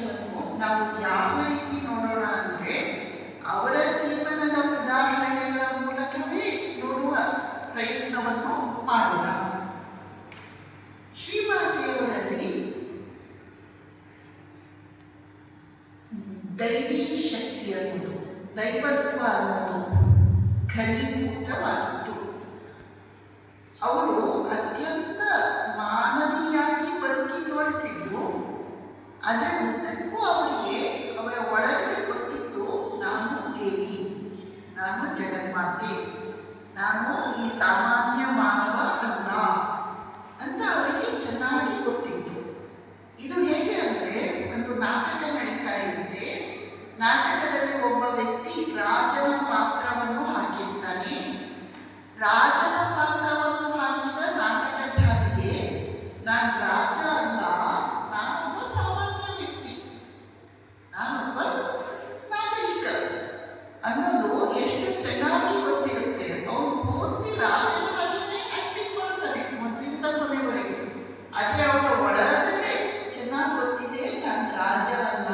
ಸಂದೇಶವನ್ನು ನಾವು ಯಾವ ರೀತಿ ನೋಡೋಣ ಅಂದರೆ ಅವರ ಜೀವನದ ಉದಾಹರಣೆಗಳ ಮೂಲಕವೇ ನೋಡುವ ಪ್ರಯತ್ನವನ್ನು ಮಾಡೋಣ. ಶ್ರೀಮಾತೆಯವರಲ್ಲಿ ದೈವಿ ಶಕ್ತಿ ಅನ್ನೋದು, ದೈವತ್ವ ಅನ್ನೋದು ಘನೀಭೂತವಾಗಿತ್ತು ಅವರು ಅತ್ಯಂತ ಮಾನವೀಯಾಗಿ ಬದುಕಿ ತೋರಿಸಿದ್ರು ಅದರ ಉದ್ದಕ್ಕೂ ಅವರಿಗೆ ಅವರ ಒಳಗಡೆ ಗೊತ್ತಿತ್ತು ನಾನು ದೇವಿ ನಾನು ಜಗನ್ಮಾತೆ ನಾನು ಈ ಸಾಮಾನ್ಯ ಮಾನವ ಅಲ್ಲ ಅಂತ ಅವರಿಗೆ ಚೆನ್ನಾಗಿ ಗೊತ್ತಿತ್ತು. ಇದು ಹೇಗೆ ಅಂದರೆ, ಒಂದು ನಾಟಕ ನಡೀತಾ ಇದ್ರೆ, ನಾಟಕದಲ್ಲಿ ಒಬ್ಬ ವ್ಯಕ್ತಿ ರಾಜನ ಪಾತ್ರವನ್ನು ಹಾಕಿರ್ತಾನೆ. ರಾಜನ ಪಾತ್ರವನ್ನು ಹಾಕಿದ ನಾಟಕಧಾರಿಗೆ ನಾನು ರಾಜ ಅಲ್ಲ ನಾನೊಬ್ಬ ಸಾಮಾನ್ಯ ವ್ಯಕ್ತಿ. ನಾನೊಬ್ಬ ನಾಗರಿಕ ಅನ್ನೋದು ಎಷ್ಟು ಚೆನ್ನಾಗಿ ಗೊತ್ತಿರುತ್ತೆ ಅವನು ಪೂರ್ತಿ ರಾಜನ ಹಾಗೆಯೇ ಆಕ್ಟಿಂಗ್ ಮಾಡ್ತಾನೆ ಮೊದಲಿಂದ ಕೊನೆವರೆಗೆ ಆದರೆ ಅವರ ಒಳಗಡೆ ಚೆನ್ನಾಗಿ ಗೊತ್ತಿದೆ ನಾನು ರಾಜ ಅಲ್ಲ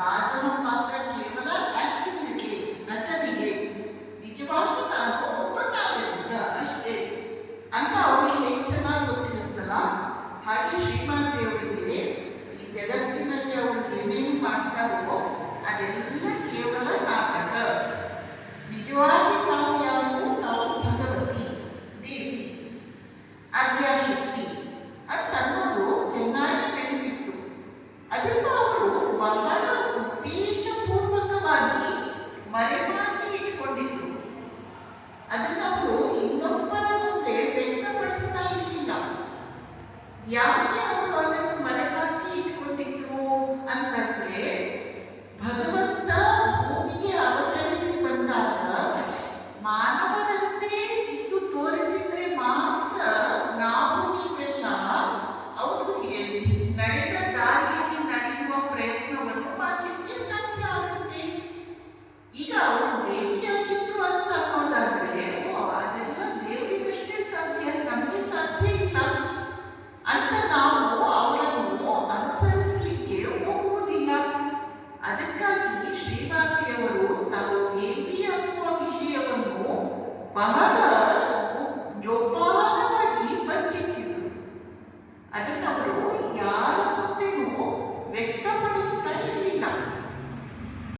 ರಾಜನ ಪಾತ್ರ ಕೇವಲ ಆಕ್ಟಿಂಗ್ಗೆ ನಟನಿಗೆ ನಿಜವಾಗಿ ನಾನು ಒಬ್ಬ ನಾಗರಿಕ ಅಷ್ಟೇ ಅಂತ ಅವರಿಗೆ ಹೇಗೆ ಚೆನ್ನಾಗಿ ಗೊತ್ತಿರುತ್ತಲ್ಲ ಹಾಗೆ ಶ್ರೀಮಾತೆಯವರಿಗೆ ಈ ಜಗತ್ತಿನಲ್ಲಿ ಅವರು ಏನೇನು ಮಾಡ್ತಾರೋ ಅದೆಲ್ಲ ಕೇವಲ ನಾಟಕ ನಿಜವಾಗಿ ನಾವು ಯಾರು ನಾವು ಭಗವತಿ ದೇವಿ ಆದ್ಯಾಶಕ್ತಿ ಅಂತ ಅನ್ನೋದು ಚೆನ್ನಾಗಿ ನೆನಪಿತ್ತು ಅದನ್ನು ಅವರು ಬಹಳ ಉದ್ದೇಶಪೂರ್ವಕವಾಗಿ ಮರೆಮಾಚಿ ಇಟ್ಕೊಂಡಿದ್ರು ಅದನ್ನು ಅವರು ಇನ್ನೊಬ್ಬರ ಮುಂದೆ ವ್ಯಕ್ತಪಡಿಸ್ತಾ ಇರಲಿಲ್ಲ. ಯಾಕೆ ವ್ಯಕ್ತಪಡಿಸ